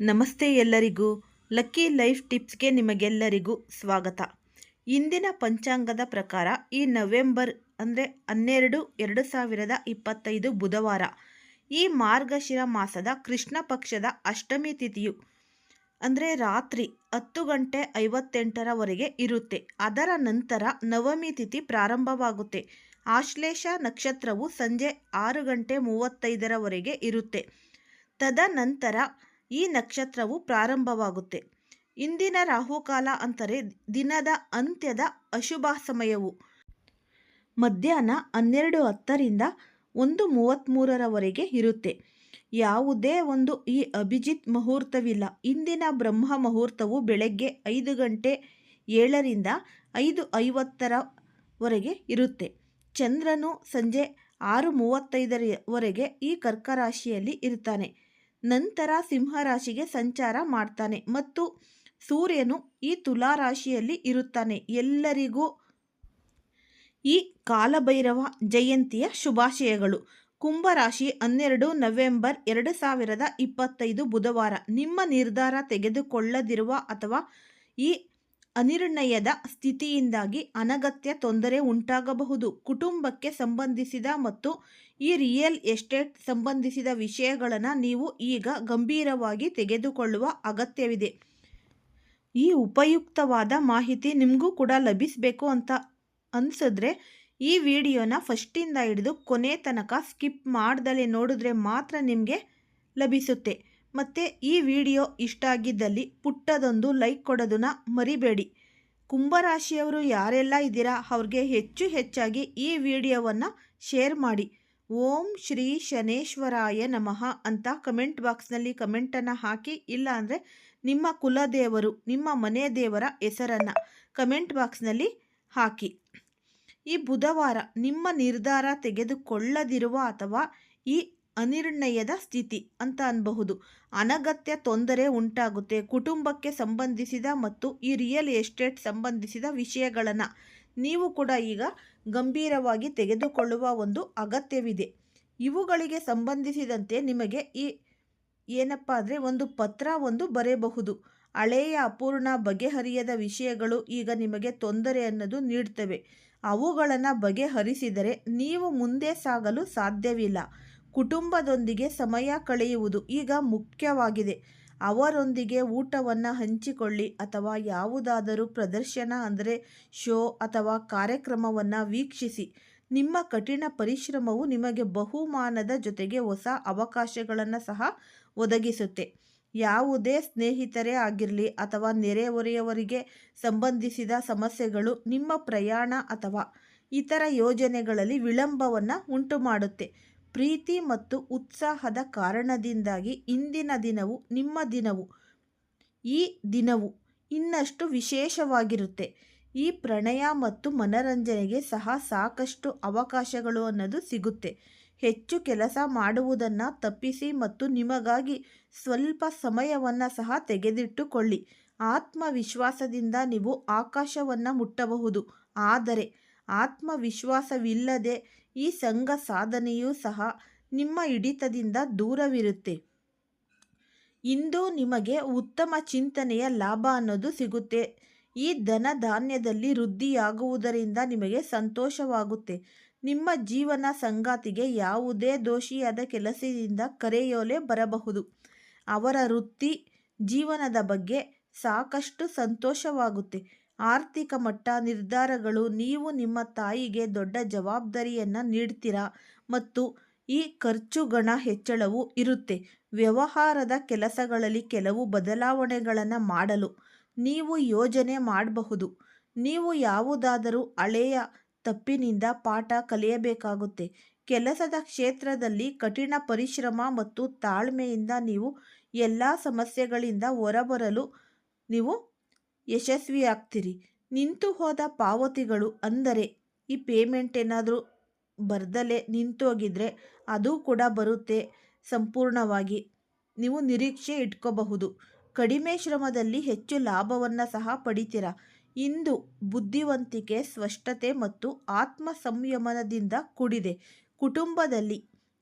ನಮಸ್ತೆ ಎಲ್ಲರಿಗೂ lucky life ಟಿಪ್ಸ್ಗೆ ನಿಮಗೆಲ್ಲರಿಗೂ ಸ್ವಾಗತ. ಇಂದಿನ ಪಂಚಾಂಗದ ಪ್ರಕಾರ ಈ ನವೆಂಬರ್ ಅಂದರೆ ಹನ್ನೆರಡು ಎರಡು ಸಾವಿರದ ಇಪ್ಪತ್ತೈದು ಬುಧವಾರ, ಈ ಮಾರ್ಗಶಿರ ಮಾಸದ ಕೃಷ್ಣ ಪಕ್ಷದ ಅಷ್ಟಮಿ ತಿಥಿಯು ಅಂದರೆ ರಾತ್ರಿ ಹತ್ತು ಗಂಟೆ ಐವತ್ತೆಂಟರವರೆಗೆ ಇರುತ್ತೆ. ಅದರ ನಂತರ ನವಮಿ ತಿಥಿ ಪ್ರಾರಂಭವಾಗುತ್ತೆ. ಆಶ್ಲೇಷ ನಕ್ಷತ್ರವು ಸಂಜೆ ಆರು ಗಂಟೆ ಮೂವತ್ತೈದರವರೆಗೆ ಇರುತ್ತೆ. ತದನಂತರ ಈ ನಕ್ಷತ್ರವು ಪ್ರಾರಂಭವಾಗುತ್ತೆ. ಇಂದಿನ ರಾಹುಕಾಲ ಅಂದರೆ ದಿನದ ಅಂತ್ಯದ ಅಶುಭ ಸಮಯವು. ಮಧ್ಯಾಹ್ನ ಹನ್ನೆರಡು ಹತ್ತರಿಂದ ಒಂದು ಮೂವತ್ತ್ಮೂರರವರೆಗೆ ಇರುತ್ತೆ. ಯಾವುದೇ ಒಂದು ಈ ಅಭಿಜಿತ್ ಮುಹೂರ್ತವಿಲ್ಲ. ಇಂದಿನ ಬ್ರಹ್ಮ ಮುಹೂರ್ತವು ಬೆಳಗ್ಗೆ ಐದು ಗಂಟೆ ಏಳರಿಂದ ಐದು ಐವತ್ತರವರೆಗೆ ಇರುತ್ತೆ. ಚಂದ್ರನು ಸಂಜೆ ಆರು ಮೂವತ್ತೈದರವರೆಗೆ ಈ ಕರ್ಕರಾಶಿಯಲ್ಲಿ ಇರ್ತಾನೆ. ನಂತರ ಸಿಂಹರಾಶಿಗೆ ಸಂಚಾರ ಮಾಡ್ತಾನೆ ಮತ್ತು ಸೂರ್ಯನು ಈ ತುಲಾ ರಾಶಿಯಲ್ಲಿ ಇರುತ್ತಾನೆ. ಎಲ್ಲರಿಗೂ ಈ ಕಾಲಭೈರವ ಜಯಂತಿಯ ಶುಭಾಶಯಗಳು. ಕುಂಭರಾಶಿ ಹನ್ನೆರಡು ನವೆಂಬರ್ ಎರಡು ಸಾವಿರದ ಇಪ್ಪತ್ತೈದು ಬುಧವಾರ. ನಿಮ್ಮ ನಿರ್ಧಾರ ತೆಗೆದುಕೊಳ್ಳದಿರುವ ಅಥವಾ ಈ ಅನಿರ್ಣಯದ ಸ್ಥಿತಿಯಿಂದಾಗಿ ಅನಗತ್ಯ ತೊಂದರೆ ಉಂಟಾಗಬಹುದು. ಕುಟುಂಬಕ್ಕೆ ಸಂಬಂಧಿಸಿದ ಮತ್ತು ಈ ರಿಯಲ್ ಎಸ್ಟೇಟ್ ಸಂಬಂಧಿಸಿದ ವಿಷಯಗಳನ್ನು ನೀವು ಈಗ ಗಂಭೀರವಾಗಿ ತೆಗೆದುಕೊಳ್ಳುವ ಅಗತ್ಯವಿದೆ. ಈ ಉಪಯುಕ್ತವಾದ ಮಾಹಿತಿ ನಿಮಗೂ ಕೂಡ ಲಭಿಸಬೇಕು ಅಂತ ಅನಿಸಿದ್ರೆ ಈ ವಿಡಿಯೋನ ಫಸ್ಟಿಂದ ಹಿಡಿದು ಕೊನೆ ತನಕ ಸ್ಕಿಪ್ ಮಾಡ್ದಲೇ ನೋಡಿದ್ರೆ ಮಾತ್ರ ನಿಮಗೆ ಲಭಿಸುತ್ತೆ. ಮತ್ತು ಈ ವಿಡಿಯೋ ಇಷ್ಟ ಆಗಿದ್ದಲ್ಲಿ ಪುಟ್ಟದೊಂದು ಲೈಕ್ ಕೊಡೋದನ್ನು ಮರಿಬೇಡಿ. ಕುಂಭರಾಶಿಯವರು ಯಾರೆಲ್ಲ ಇದ್ದೀರಾ ಅವ್ರಿಗೆ ಹೆಚ್ಚು ಹೆಚ್ಚಾಗಿ ಈ ವಿಡಿಯೋವನ್ನು ಶೇರ್ ಮಾಡಿ. ಓಂ ಶ್ರೀ ಶನೇಶ್ವರಾಯ ನಮಃ ಅಂತ ಕಮೆಂಟ್ ಬಾಕ್ಸ್ನಲ್ಲಿ ಕಮೆಂಟನ್ನು ಹಾಕಿ, ಇಲ್ಲ ಅಂದರೆ ನಿಮ್ಮ ಕುಲದೇವರು, ನಿಮ್ಮ ಮನೆ ದೇವರ ಹೆಸರನ್ನು ಕಮೆಂಟ್ ಬಾಕ್ಸ್ನಲ್ಲಿ ಹಾಕಿ. ಈ ಬುಧವಾರ ನಿಮ್ಮ ನಿರ್ಧಾರ ತೆಗೆದುಕೊಳ್ಳದಿರುವ ಅಥವಾ ಈ ಅನಿರ್ಣಯದ ಸ್ಥಿತಿ ಅಂತ ಅನ್ಬಹುದು. ಅನಗತ್ಯ ತೊಂದರೆ ಉಂಟಾಗುತ್ತೆ. ಕುಟುಂಬಕ್ಕೆ ಸಂಬಂಧಿಸಿದ ಮತ್ತು ಈ ರಿಯಲ್ ಎಸ್ಟೇಟ್ ಸಂಬಂಧಿಸಿದ ವಿಷಯಗಳನ್ನು ನೀವು ಕೂಡ ಈಗ ಗಂಭೀರವಾಗಿ ತೆಗೆದುಕೊಳ್ಳುವ ಒಂದು ಅಗತ್ಯವಿದೆ. ಇವುಗಳಿಗೆ ಸಂಬಂಧಿಸಿದಂತೆ ನಿಮಗೆ ಈ ಏನಪ್ಪ ಅಂದರೆ ಒಂದು ಪತ್ರ ಒಂದು ಬರೆಯಬಹುದು. ಹಳೆಯ ಅಪೂರ್ಣ ಬಗೆಹರಿಯದ ವಿಷಯಗಳು ಈಗ ನಿಮಗೆ ತೊಂದರೆ ಅನ್ನೋದು ನೀಡ್ತವೆ. ಅವುಗಳನ್ನು ಬಗೆಹರಿಸಿದರೆ ನೀವು ಮುಂದೆ ಸಾಗಲು ಸಾಧ್ಯವಿಲ್ಲ. ಕುಟುಂಬದೊಂದಿಗೆ ಸಮಯ ಕಳೆಯುವುದು ಈಗ ಮುಖ್ಯವಾಗಿದೆ. ಅವರೊಂದಿಗೆ ಊಟವನ್ನು ಹಂಚಿಕೊಳ್ಳಿ ಅಥವಾ ಯಾವುದಾದರೂ ಪ್ರದರ್ಶನ ಅಂದರೆ ಶೋ ಅಥವಾ ಕಾರ್ಯಕ್ರಮವನ್ನು ವೀಕ್ಷಿಸಿ. ನಿಮ್ಮ ಕಠಿಣ ಪರಿಶ್ರಮವು ನಿಮಗೆ ಬಹುಮಾನದ ಜೊತೆಗೆ ಹೊಸ ಅವಕಾಶಗಳನ್ನು ಸಹ ಒದಗಿಸುತ್ತೆ. ಯಾವುದೇ ಸ್ನೇಹಿತರೇ ಆಗಿರಲಿ ಅಥವಾ ನೆರೆಹೊರೆಯವರಿಗೆ ಸಂಬಂಧಿಸಿದ ಸಮಸ್ಯೆಗಳು ನಿಮ್ಮ ಪ್ರಯಾಣ ಅಥವಾ ಇತರ ಯೋಜನೆಗಳಲ್ಲಿ ವಿಳಂಬವನ್ನು ಉಂಟು ಮಾಡುತ್ತೆ ಪ್ರೀತಿ ಮತ್ತು ಉತ್ಸಾಹದ ಕಾರಣದಿಂದಾಗಿ ಇಂದಿನ ದಿನವು ನಿಮ್ಮ ದಿನವು. ಈ ದಿನವು ಇನ್ನಷ್ಟು ವಿಶೇಷವಾಗಿರುತ್ತೆ. ಈ ಪ್ರಣಯ ಮತ್ತು ಮನರಂಜನೆಗೆ ಸಹ ಸಾಕಷ್ಟು ಅವಕಾಶಗಳು ಅನ್ನೋದು ಸಿಗುತ್ತೆ. ಹೆಚ್ಚು ಕೆಲಸ ಮಾಡುವುದನ್ನು ತಪ್ಪಿಸಿ ಮತ್ತು ನಿಮಗಾಗಿ ಸ್ವಲ್ಪ ಸಮಯವನ್ನು ಸಹ ತೆಗೆದಿಟ್ಟುಕೊಳ್ಳಿ. ಆತ್ಮವಿಶ್ವಾಸದಿಂದ ನೀವು ಆಕಾಶವನ್ನು ಮುಟ್ಟಬಹುದು. ಆದರೆ ಆತ್ಮವಿಶ್ವಾಸವಿಲ್ಲದೆ ಈ ಸಂಘ ಸಾಧನೆಯೂ ಸಹ ನಿಮ್ಮ ಹಿಡಿತದಿಂದ ದೂರವಿರುತ್ತೆ. ಇಂದು ನಿಮಗೆ ಉತ್ತಮ ಚಿಂತನೆಯ ಲಾಭ ಅನ್ನೋದು ಸಿಗುತ್ತೆ. ಈ ಧನ ಧಾನ್ಯದಲ್ಲಿ ವೃದ್ಧಿಯಾಗುವುದರಿಂದ ನಿಮಗೆ ಸಂತೋಷವಾಗುತ್ತೆ. ನಿಮ್ಮ ಜೀವನ ಸಂಗಾತಿಗೆ ಯಾವುದೇ ದೋಷಿಯಾದ ಕೆಲಸದಿಂದ ಕರೆಯೋಲೆ ಬರಬಹುದು. ಅವರ ವೃತ್ತಿ, ಜೀವನದ ಬಗ್ಗೆ ಸಾಕಷ್ಟು ಸಂತೋಷವಾಗುತ್ತೆ. ಆರ್ಥಿಕ ಮಟ್ಟ ನಿರ್ಧಾರಗಳು ನೀವು ನಿಮ್ಮ ತಾಯಿಗೆ ದೊಡ್ಡ ಜವಾಬ್ದಾರಿಯನ್ನು ನೀಡ್ತೀರಾ? ಮತ್ತು ಈ ಖರ್ಚುಗಣ ಹೆಚ್ಚಳವು ಇರುತ್ತೆ. ವ್ಯವಹಾರದ ಕೆಲಸಗಳಲ್ಲಿ ಕೆಲವು ಬದಲಾವಣೆಗಳನ್ನು ಮಾಡಲು ನೀವು ಯೋಜನೆ ಮಾಡಬಹುದು. ನೀವು ಯಾವುದಾದರೂ ಹಳೆಯ ತಪ್ಪಿನಿಂದ ಪಾಠ ಕಲಿಯಬೇಕಾಗುತ್ತೆ. ಕೆಲಸದ ಕ್ಷೇತ್ರದಲ್ಲಿ ಕಠಿಣ ಪರಿಶ್ರಮ ಮತ್ತು ತಾಳ್ಮೆಯಿಂದ ನೀವು ಎಲ್ಲ ಸಮಸ್ಯೆಗಳಿಂದ ಹೊರಬರಲು ನೀವು ಯಶಸ್ವಿಯಾಗ್ತೀರಿ. ನಿಂತು ಹೋದ ಪಾವತಿಗಳು ಅಂದರೆ ಈ ಪೇಮೆಂಟ್ ಏನಾದರೂ ಬರ್ದಲೇ ನಿಂತೋಗಿದ್ರೆ ಅದು ಕೂಡ ಬರುತ್ತೆ ಸಂಪೂರ್ಣವಾಗಿ. ನೀವು ನಿರೀಕ್ಷೆ ಇಟ್ಕೋಬಹುದು. ಕಡಿಮೆ ಶ್ರಮದಲ್ಲಿ ಹೆಚ್ಚು ಲಾಭವನ್ನು ಸಹ ಪಡಿತೀರ. ಇಂದು ಬುದ್ಧಿವಂತಿಕೆ, ಸ್ಪಷ್ಟತೆ ಮತ್ತು ಆತ್ಮ ಸಂಯಮನದಿಂದ ಕೂಡಿದೆ. ಕುಟುಂಬದಲ್ಲಿ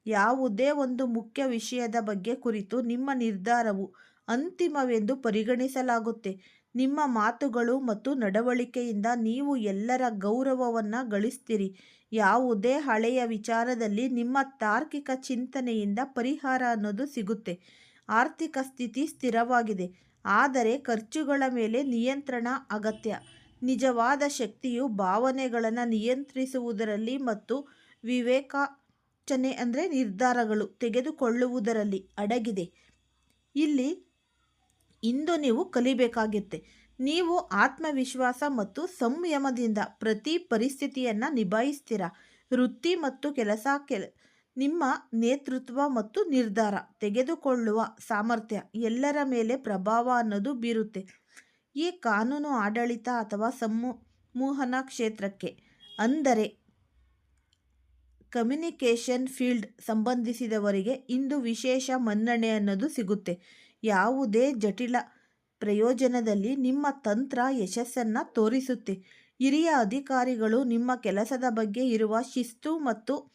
ಯಾವುದೇ ಒಂದು ಮುಖ್ಯ ವಿಷಯದ ಬಗ್ಗೆ ಕುರಿತು ನಿಮ್ಮ ನಿರ್ಧಾರವು ಅಂತಿಮವೆಂದು ಪರಿಗಣಿಸಲಾಗುತ್ತೆ. ನಿಮ್ಮ ಮಾತುಗಳು ಮತ್ತು ನಡವಳಿಕೆಯಿಂದ ನೀವು ಎಲ್ಲರ ಗೌರವವನ್ನು ಗಳಿಸ್ತೀರಿ. ಯಾವುದೇ ಹಳೆಯ ವಿಚಾರದಲ್ಲಿ ನಿಮ್ಮ ತಾರ್ಕಿಕ ಚಿಂತನೆಯಿಂದ ಪರಿಹಾರ ಅನ್ನೋದು ಸಿಗುತ್ತೆ. ಆರ್ಥಿಕ ಸ್ಥಿತಿ ಸ್ಥಿರವಾಗಿದೆ. ಆದರೆ ಖರ್ಚುಗಳ ಮೇಲೆ ನಿಯಂತ್ರಣ ಅಗತ್ಯ. ನಿಜವಾದ ಶಕ್ತಿಯು ಭಾವನೆಗಳನ್ನು ನಿಯಂತ್ರಿಸುವುದರಲ್ಲಿ ಮತ್ತು ವಿವೇಕಚನೆ ಅಂದರೆ ನಿರ್ಧಾರಗಳು ತೆಗೆದುಕೊಳ್ಳುವುದರಲ್ಲಿ ಅಡಗಿದೆ. ಇಲ್ಲಿ ಇಂದು ನೀವು ಕಲಿಬೇಕಾಗುತ್ತೆ. ನೀವು ಆತ್ಮವಿಶ್ವಾಸ ಮತ್ತು ಸಂಯಮದಿಂದ ಪ್ರತಿ ಪರಿಸ್ಥಿತಿಯನ್ನು ನಿಭಾಯಿಸ್ತೀರ? ವೃತ್ತಿ ಮತ್ತು ಕೆಲಸ ಕೆಲ, ನಿಮ್ಮ ನೇತೃತ್ವ ಮತ್ತು ನಿರ್ಧಾರ, ತೆಗೆದುಕೊಳ್ಳುವ ಸಾಮರ್ಥ್ಯ ಎಲ್ಲರ ಮೇಲೆ ಪ್ರಭಾವ ಅನ್ನೋದು ಬೀರುತ್ತೆ. ಈ ಕಾನೂನು ಆಡಳಿತ ಅಥವಾ ಸಂಮೋಹನ ಕ್ಷೇತ್ರಕ್ಕೆ, ಅಂದರೆ ಕಮ್ಯುನಿಕೇಷನ್ ಫೀಲ್ಡ್ ಸಂಬಂಧಿಸಿದವರಿಗೆ ಇಂದು ವಿಶೇಷ ಮನ್ನಣೆ ಅನ್ನೋದು ಸಿಗುತ್ತೆ. ಯಾವುದೇ ಜಟಿಲ ಪ್ರಯೋಜನದಲ್ಲಿ ನಿಮ್ಮ ತಂತ್ರ ಯಶಸ್ಸನ್ನು ತೋರಿಸುತ್ತೆ. ಹಿರಿಯ ಅಧಿಕಾರಿಗಳು ನಿಮ್ಮ ಕೆಲಸದ ಬಗ್ಗೆ ಇರುವ ಶಿಸ್ತು ಮತ್ತು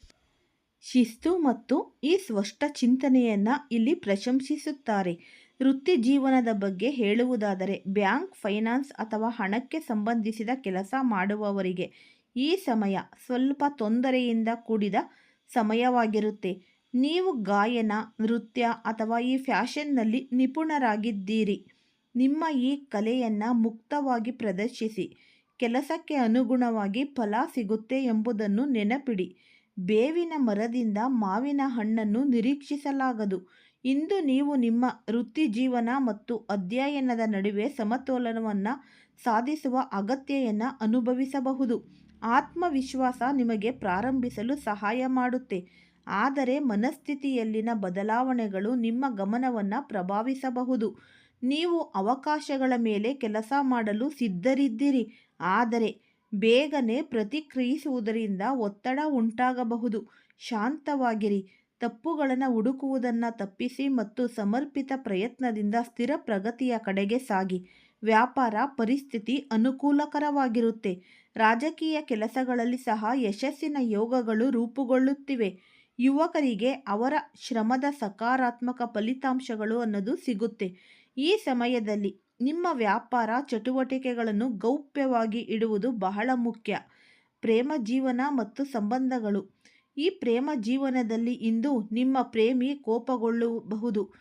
ಶಿಸ್ತು ಮತ್ತು ಈ ಸ್ಪಷ್ಟ ಚಿಂತನೆಯನ್ನು ಇಲ್ಲಿ ಪ್ರಶಂಸಿಸುತ್ತಾರೆ. ವೃತ್ತಿ ಜೀವನದ ಬಗ್ಗೆ ಹೇಳುವುದಾದರೆ ಬ್ಯಾಂಕ್, ಫೈನಾನ್ಸ್ ಅಥವಾ ಹಣಕ್ಕೆ ಸಂಬಂಧಿಸಿದ ಕೆಲಸ ಮಾಡುವವರಿಗೆ ಈ ಸಮಯ ಸ್ವಲ್ಪ ತೊಂದರೆಯಿಂದ ಕೂಡಿದ ಸಮಯವಾಗಿರುತ್ತೆ. ನೀವು ಗಾಯನ, ನೃತ್ಯ ಅಥವಾ ಈ ಫ್ಯಾಷನ್ನಲ್ಲಿ ನಿಪುಣರಾಗಿದ್ದೀರಿ. ನಿಮ್ಮ ಈ ಕಲೆಯನ್ನು ಮುಕ್ತವಾಗಿ ಪ್ರದರ್ಶಿಸಿ. ಕೆಲಸಕ್ಕೆ ಅನುಗುಣವಾಗಿ ಫಲ ಸಿಗುತ್ತೆ ಎಂಬುದನ್ನು ನೆನಪಿಡಿ. ಬೇವಿನ ಮರದಿಂದ ಮಾವಿನ ಹಣ್ಣನ್ನು ನಿರೀಕ್ಷಿಸಲಾಗದು. ಇಂದು ನೀವು ನಿಮ್ಮ ವೃತ್ತಿ ಜೀವನ ಮತ್ತು ಅಧ್ಯಯನದ ನಡುವೆ ಸಮತೋಲನವನ್ನು ಸಾಧಿಸುವ ಅಗತ್ಯೆಯನ್ನು ಅನುಭವಿಸಬಹುದು. ಆತ್ಮವಿಶ್ವಾಸ ನಿಮಗೆ ಪ್ರಾರಂಭಿಸಲು ಸಹಾಯ ಮಾಡುತ್ತೆ. ಆದರೆ ಮನಸ್ಥಿತಿಯಲ್ಲಿನ ಬದಲಾವಣೆಗಳು ನಿಮ್ಮ ಗಮನವನ್ನು ಪ್ರಭಾವಿಸಬಹುದು. ನೀವು ಅವಕಾಶಗಳ ಮೇಲೆ ಕೆಲಸ ಮಾಡಲು ಸಿದ್ಧರಿದ್ದೀರಿ, ಆದರೆ ಬೇಗನೆ ಪ್ರತಿಕ್ರಿಯಿಸುವುದರಿಂದ ಒತ್ತಡ ಉಂಟಾಗಬಹುದು. ಶಾಂತವಾಗಿರಿ, ತಪ್ಪುಗಳನ್ನು ಹುಡುಕುವುದನ್ನು ತಪ್ಪಿಸಿ ಮತ್ತು ಸಮರ್ಪಿತ ಪ್ರಯತ್ನದಿಂದ ಸ್ಥಿರ ಪ್ರಗತಿಯ ಕಡೆಗೆ ಸಾಗಿ. ವ್ಯಾಪಾರ ಪರಿಸ್ಥಿತಿ ಅನುಕೂಲಕರವಾಗಿರುತ್ತೆ. ರಾಜಕೀಯ ಕೆಲಸಗಳಲ್ಲಿ ಸಹ ಯಶಸ್ಸಿನ ಯೋಗಗಳು ರೂಪುಗೊಳ್ಳುತ್ತಿವೆ. ಯುವಕರಿಗೆ ಅವರ ಶ್ರಮದ ಸಕಾರಾತ್ಮಕ ಫಲಿತಾಂಶಗಳು ಅನ್ನೋದು ಸಿಗುತ್ತೆ. ಈ ಸಮಯದಲ್ಲಿ ನಿಮ್ಮ ವ್ಯಾಪಾರ ಚಟುವಟಿಕೆಗಳನ್ನು ಗೌಪ್ಯವಾಗಿ ಇಡುವುದು ಬಹಳ ಮುಖ್ಯ. ಪ್ರೇಮ ಜೀವನ ಮತ್ತು ಸಂಬಂಧಗಳು. ಈ ಪ್ರೇಮ ಜೀವನದಲ್ಲಿ ಇಂದು ನಿಮ್ಮ ಪ್ರೇಮಿ ಕೋಪಗೊಳ್ಳಬಹುದು.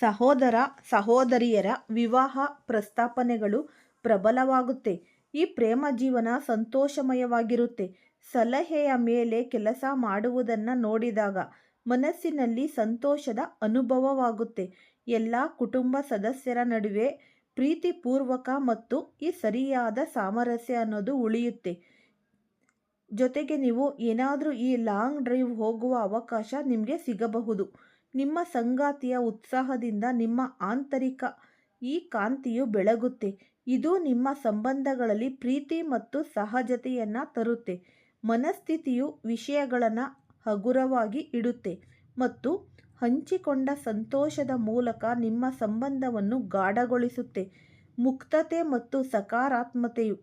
ಸಹೋದರ, ಸಹೋದರಿಯರ ವಿವಾಹ ಪ್ರಸ್ತಾಪನೆಗಳು ಪ್ರಬಲವಾಗುತ್ತೆ. ಈ ಪ್ರೇಮ ಜೀವನ ಸಂತೋಷಮಯವಾಗಿರುತ್ತೆ. ಸಲಹೆಯ ಮೇಲೆ ಕೆಲಸ ಮಾಡುವುದನ್ನು ನೋಡಿದಾಗ ಮನಸ್ಸಿನಲ್ಲಿ ಸಂತೋಷದ ಅನುಭವವಾಗುತ್ತೆ. ಎಲ್ಲ ಕುಟುಂಬ ಸದಸ್ಯರ ನಡುವೆ ಪ್ರೀತಿಪೂರ್ವಕ ಮತ್ತು ಈ ಸರಿಯಾದ ಸಾಮರಸ್ಯ ಅನ್ನೋದು ಉಳಿಯುತ್ತೆ. ಜೊತೆಗೆ ನೀವು ಏನಾದರೂ ಈ ಲಾಂಗ್ ಡ್ರೈವ್ ಹೋಗುವ ಅವಕಾಶ ನಿಮಗೆ ಸಿಗಬಹುದು. ನಿಮ್ಮ ಸಂಗಾತಿಯ ಉತ್ಸಾಹದಿಂದ ನಿಮ್ಮ ಆಂತರಿಕ ಈ ಕಾಂತಿಯು ಬೆಳಗುತ್ತೆ. ಇದು ನಿಮ್ಮ ಸಂಬಂಧಗಳಲ್ಲಿ ಪ್ರೀತಿ ಮತ್ತು ಸಹಜತೆಯನ್ನು ತರುತ್ತೆ. ಮನಸ್ಥಿತಿಯು ವಿಷಯಗಳನ್ನು ಹಗುರವಾಗಿ ಇಡುತ್ತೆ ಮತ್ತು ಹಂಚಿಕೊಂಡ ಸಂತೋಷದ ಮೂಲಕ ನಿಮ್ಮ ಸಂಬಂಧವನ್ನು ಗಾಢಗೊಳಿಸುತ್ತೆ. ಮುಕ್ತತೆ ಮತ್ತು ಸಕಾರಾತ್ಮತೆಯು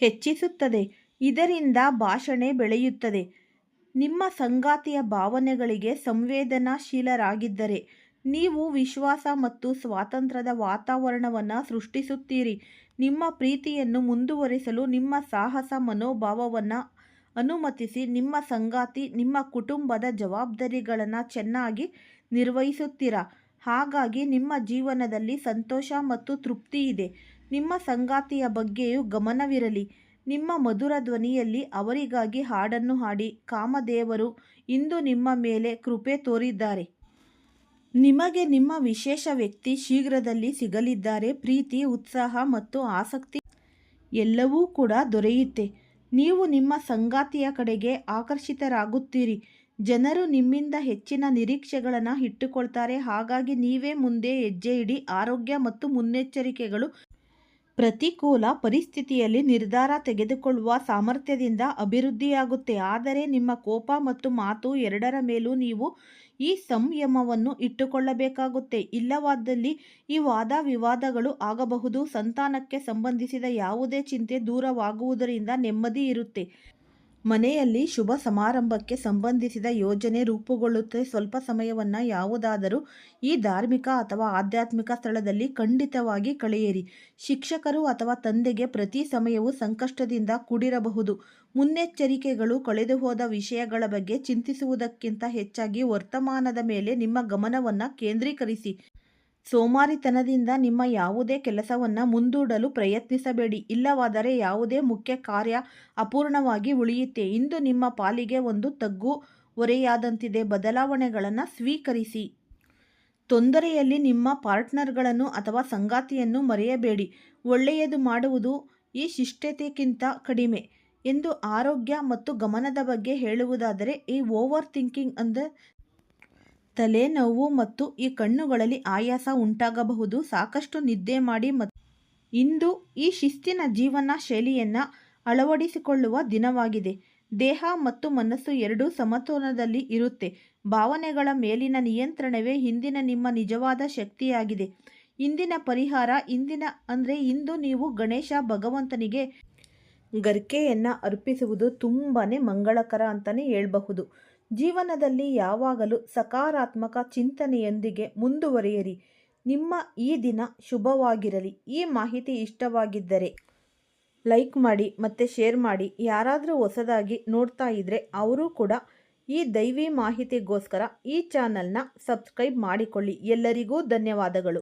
ಹೆಚ್ಚಿಸುತ್ತದೆ. ಇದರಿಂದ ಭಾಷಣೆ ಬೆಳೆಯುತ್ತದೆ. ನಿಮ್ಮ ಸಂಗಾತಿಯ ಭಾವನೆಗಳಿಗೆ ಸಂವೇದನಾಶೀಲರಾಗಿದ್ದರೆ ನೀವು ವಿಶ್ವಾಸ ಮತ್ತು ಸ್ವಾತಂತ್ರ್ಯದ ವಾತಾವರಣವನ್ನು ಸೃಷ್ಟಿಸುತ್ತೀರಿ. ನಿಮ್ಮ ಪ್ರೀತಿಯನ್ನು ಮುಂದುವರಿಸಲು ನಿಮ್ಮ ಸಾಹಸ ಮನೋಭಾವವನ್ನು ಅನುಮತಿಸಿ ನಿಮ್ಮ ಸಂಗಾತಿ ನಿಮ್ಮ ಕುಟುಂಬದ ಜವಾಬ್ದಾರಿಗಳನ್ನು ಚೆನ್ನಾಗಿ ನಿರ್ವಹಿಸುತ್ತೀರಾ? ಹಾಗಾಗಿ ನಿಮ್ಮ ಜೀವನದಲ್ಲಿ ಸಂತೋಷ ಮತ್ತು ತೃಪ್ತಿ ಇದೆ. ನಿಮ್ಮ ಸಂಗಾತಿಯ ಬಗ್ಗೆಯೂ ಗಮನವಿರಲಿ. ನಿಮ್ಮ ಮಧುರ ಧ್ವನಿಯಲ್ಲಿ ಅವರಿಗಾಗಿ ಹಾಡನ್ನು ಹಾಡಿ. ಕಾಮದೇವರು ಇಂದು ನಿಮ್ಮ ಮೇಲೆ ಕೃಪೆ ತೋರಿದ್ದಾರೆ. ನಿಮಗೆ ನಿಮ್ಮ ವಿಶೇಷ ವ್ಯಕ್ತಿ ಶೀಘ್ರದಲ್ಲಿ ಸಿಗಲಿದ್ದಾರೆ. ಪ್ರೀತಿ, ಉತ್ಸಾಹ ಮತ್ತು ಆಸಕ್ತಿ ಎಲ್ಲವೂ ಕೂಡ ದೊರೆಯುತ್ತೆ. ನೀವು ನಿಮ್ಮ ಸಂಗಾತಿಯ ಕಡೆಗೆ ಆಕರ್ಷಿತರಾಗುತ್ತೀರಿ. ಜನರು ನಿಮ್ಮಿಂದ ಹೆಚ್ಚಿನ ನಿರೀಕ್ಷೆಗಳನ್ನು ಇಟ್ಟುಕೊಳ್ತಾರೆ. ಹಾಗಾಗಿ ನೀವೇ ಮುಂದೆ ಹೆಜ್ಜೆ ಇಡಿ. ಆರೋಗ್ಯ ಮತ್ತು ಮುನ್ನೆಚ್ಚರಿಕೆಗಳು ಪ್ರತಿಕೂಲ ಪರಿಸ್ಥಿತಿಯಲ್ಲಿ ನಿರ್ಧಾರ ತೆಗೆದುಕೊಳ್ಳುವ ಸಾಮರ್ಥ್ಯದಿಂದ ಅಭಿವೃದ್ಧಿಯಾಗುತ್ತೆ. ಆದರೆ ನಿಮ್ಮ ಕೋಪ ಮತ್ತು ಮಾತು ಎರಡರ ಮೇಲೂ ನೀವು ಈ ಸಂಯಮವನ್ನು ಇಟ್ಟುಕೊಳ್ಳಬೇಕಾಗುತ್ತೆ. ಇಲ್ಲವಾದಲ್ಲಿ ಈ ವಾದ ವಿವಾದಗಳು ಆಗಬಹುದು. ಸಂತಾನಕ್ಕೆ ಸಂಬಂಧಿಸಿದ ಯಾವುದೇ ಚಿಂತೆ ದೂರವಾಗುವುದರಿಂದ ನೆಮ್ಮದಿ ಇರುತ್ತೆ. ಮನೆಯಲ್ಲಿ ಶುಭ ಸಮಾರಂಭಕ್ಕೆ ಸಂಬಂಧಿಸಿದ ಯೋಜನೆ ರೂಪುಗೊಳ್ಳುತ್ತೆ. ಸ್ವಲ್ಪ ಸಮಯವನ್ನು ಯಾವುದಾದರೂ ಈ ಧಾರ್ಮಿಕ ಅಥವಾ ಆಧ್ಯಾತ್ಮಿಕ ಸ್ಥಳದಲ್ಲಿ ಖಂಡಿತವಾಗಿ ಕಳೆಯಿರಿ. ಶಿಕ್ಷಕರು ಅಥವಾ ತಂದೆಗೆ ಪ್ರತಿ ಸಮಯವೂ ಸಂಕಷ್ಟದಿಂದ ಕೂಡಿರಬಹುದು. ಮುನ್ನೆಚ್ಚರಿಕೆಗಳು ಕಳೆದುಹೋದ ವಿಷಯಗಳ ಬಗ್ಗೆ ಚಿಂತಿಸುವುದಕ್ಕಿಂತ ಹೆಚ್ಚಾಗಿ ವರ್ತಮಾನದ ಮೇಲೆ ನಿಮ್ಮ ಗಮನವನ್ನು ಕೇಂದ್ರೀಕರಿಸಿ. ಸೋಮಾರಿತನದಿಂದ ನಿಮ್ಮ ಯಾವುದೇ ಕೆಲಸವನ್ನು ಮುಂದೂಡಲು ಪ್ರಯತ್ನಿಸಬೇಡಿ. ಇಲ್ಲವಾದರೆ ಯಾವುದೇ ಮುಖ್ಯ ಕಾರ್ಯ ಅಪೂರ್ಣವಾಗಿ ಉಳಿಯುತ್ತೆ. ಇಂದು ನಿಮ್ಮ ಪಾಲಿಗೆ ಒಂದು ತಗ್ಗು ಒರೆಯಾದಂತಿದೆ ಬದಲಾವಣೆಗಳನ್ನು ಸ್ವೀಕರಿಸಿ. ತೊಂದರೆಯಲ್ಲಿ ನಿಮ್ಮ ಪಾರ್ಟ್ನರ್ಗಳನ್ನು ಅಥವಾ ಸಂಗಾತಿಯನ್ನು ಮರೆಯಬೇಡಿ. ಒಳ್ಳೆಯದು ಮಾಡುವುದು ಈ ಶಿಷ್ಟತೆಗಿಂತ ಕಡಿಮೆ ಎಂದು ಆರೋಗ್ಯ ಮತ್ತು ಗಮನದ ಬಗ್ಗೆ ಹೇಳುವುದಾದರೆ ಈ ಓವರ್ ಥಿಂಕಿಂಗ್ ಅಂದರೆ ತಲೆನೋವು ಮತ್ತು ಈ ಕಣ್ಣುಗಳಲ್ಲಿ ಆಯಾಸ ಉಂಟಾಗಬಹುದು. ಸಾಕಷ್ಟು ನಿದ್ದೆ ಮಾಡಿ ಮತ್ತು ಇಂದು ಈ ಶಿಸ್ತಿನ ಜೀವನ ಶೈಲಿಯನ್ನು ಅಳವಡಿಸಿಕೊಳ್ಳುವ ದಿನವಾಗಿದೆ. ದೇಹ ಮತ್ತು ಮನಸ್ಸು ಎರಡೂ ಸಮತೋಲನದಲ್ಲಿ ಇರುತ್ತೆ. ಭಾವನೆಗಳ ಮೇಲಿನ ನಿಯಂತ್ರಣವೇ ಹಿಂದಿನ ನಿಮ್ಮ ನಿಜವಾದ ಶಕ್ತಿಯಾಗಿದೆ. ಇಂದಿನ ಪರಿಹಾರ ಇಂದಿನ ಅಂದರೆ ಇಂದು ನೀವು ಗಣೇಶ ಭಗವಂತನಿಗೆ ಗರ್ಕೆಯನ್ನು ಅರ್ಪಿಸುವುದು ತುಂಬಾ ಮಂಗಳಕರ ಅಂತಲೇ ಹೇಳಬಹುದು. ಜೀವನದಲ್ಲಿ ಯಾವಾಗಲೂ ಸಕಾರಾತ್ಮಕ ಚಿಂತನೆಯೊಂದಿಗೆ ಮುಂದುವರಿಯಿರಿ. ನಿಮ್ಮ ಈ ದಿನ ಶುಭವಾಗಿರಲಿ. ಈ ಮಾಹಿತಿ ಇಷ್ಟವಾಗಿದ್ದರೆ ಲೈಕ್ ಮಾಡಿ ಮತ್ತು ಶೇರ್ ಮಾಡಿ. ಯಾರಾದರೂ ಹೊಸದಾಗಿ ನೋಡ್ತಾ ಇದ್ದರೆ ಅವರು ಕೂಡ ಈ ದೈವಿ ಮಾಹಿತಿಗೋಸ್ಕರ ಈ ಚಾನಲ್ನ ಸಬ್ಸ್ಕ್ರೈಬ್ ಮಾಡಿಕೊಳ್ಳಿ. ಎಲ್ಲರಿಗೂ ಧನ್ಯವಾದಗಳು.